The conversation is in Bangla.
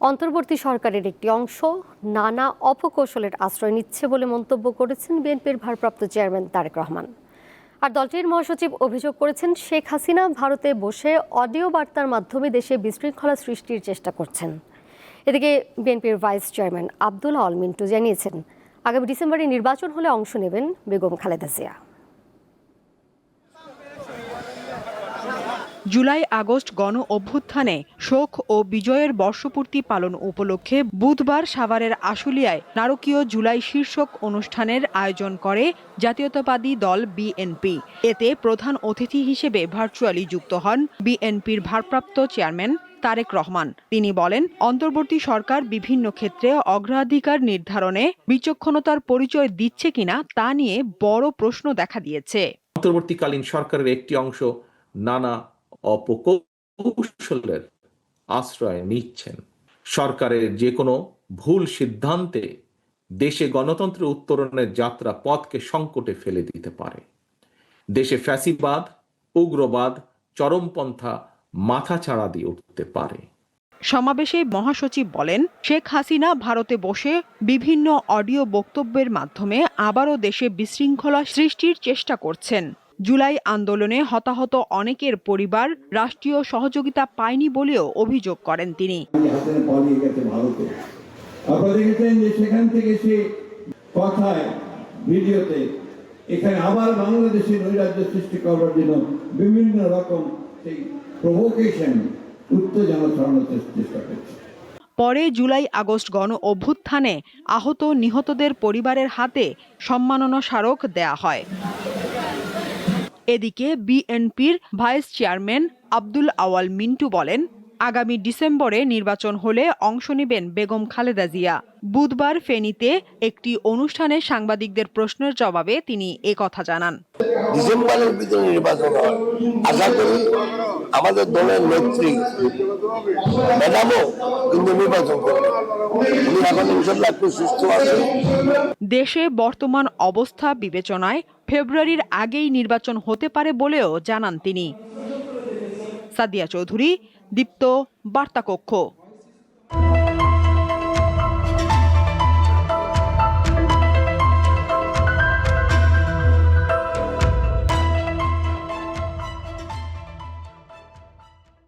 অন্তর্বর্তী সরকারের একটি অংশ নানা অপকৌশলের আশ্রয় নিচ্ছে বলে মন্তব্য করেছেন বিএনপির ভারপ্রাপ্ত চেয়ারম্যান তারেক রহমান। আর দলটির মহাসচিব অভিযোগ করেছেন, শেখ হাসিনা ভারতে বসে অডিও বার্তার মাধ্যমে দেশে বিশৃঙ্খলা সৃষ্টির চেষ্টা করছেন। এদিকে বিএনপির ভাইস চেয়ারম্যান আব্দুল্লাহ আল মিন্টু জানিয়েছেন, আগামী ডিসেম্বরে নির্বাচন হলে অংশ নেবেন বেগম খালেদা জিয়া। জুলাই, আগস্ট গণ অভ্যুত্থানে শোক ও বিজয়ের বর্ষপূর্তি পালন উপলক্ষে বুধবার সাভারের আশুলিয়ায় নারকীয় জুলাই শীর্ষক অনুষ্ঠানের আয়োজন করে জাতীয়তাবাদী দল বিএনপি। এতে প্রধান অতিথি হিসেবে ভার্চুয়ালি যুক্ত হন বিএনপির ভারপ্রাপ্ত চেয়ারম্যান তারেক রহমান। তিনি বলেন, অন্তর্বর্তী সরকার বিভিন্ন ক্ষেত্রে অগ্রাধিকার নির্ধারণে বিচক্ষণতার পরিচয় দিচ্ছে কিনা তা নিয়ে বড় প্রশ্ন দেখা দিয়েছে। অন্তর্বর্তীকালীন সরকারের একটি অংশ নানা অপকৌশলের আশ্রয় নিচ্ছেন। সরকারের যে কোনো ভুল সিদ্ধান্তে দেশে গণতন্ত্র উত্তরণের যাত্রা পথকে সংকটে ফেলে দিতে পারে। দেশে ফ্যাসিবাদ, উগ্রবাদ, চরমপন্থা মাথা ছাড়া দিয়ে উঠতে পারে। সমাবেশে মহাসচিব বলেন, শেখ হাসিনা ভারতে বসে বিভিন্ন অডিও বক্তব্যের মাধ্যমে আবারও দেশে বিশৃঙ্খলা সৃষ্টির চেষ্টা করছেন। জুলাই আন্দোলনে হতাহত অনেকের পরিবার রাষ্ট্রীয় সহযোগিতা পায়নি বলেও অভিযোগ করেন তিনি। হাসিনা পালিয়ে গেছে ভারতে। আপনারা দেখেছেন যে সেখান থেকে সে কথায় ভিডিওতে এখানে আবার বাংলাদেশে নৈরাজ্য সৃষ্টি করবার জন্য বিভিন্ন রকম সেই প্রভোকেশন উত্তেজনা ছড়ানোর চেষ্টা করছে। পরে জুলাই আগস্ট গণ অভ্যুত্থানে আহত নিহতদের পরিবারের হাতে সম্মাননা স্মারক দেয়া হয়। এদিকে বিএনপির ভাইস চেয়ারম্যান আব্দুল আওয়াল মিন্টু বলেন আগামী ডিসেম্বরে নির্বাচন হলে অংশ নেবেন বেগম খালেদা জিয়া। বুধবার ফেনীতে একটি অনুষ্ঠানে সাংবাদিকদের প্রশ্নের জবাবে তিনি এ কথা জানান। ডিসেম্বরের ভিতরে নির্বাচন হয়। আশা করি আমাদের দলের নেত্রী ম্যাডামও কিন্তু নির্বাচন করবে দেশে বর্তমান অবস্থা বিবেচনায় ফেব্রুয়ারির আগেই নির্বাচন হতে পারে বলেও জানান তিনি। সাদিয়া চৌধুরী দীপ্ত বার্তাকক্ষ।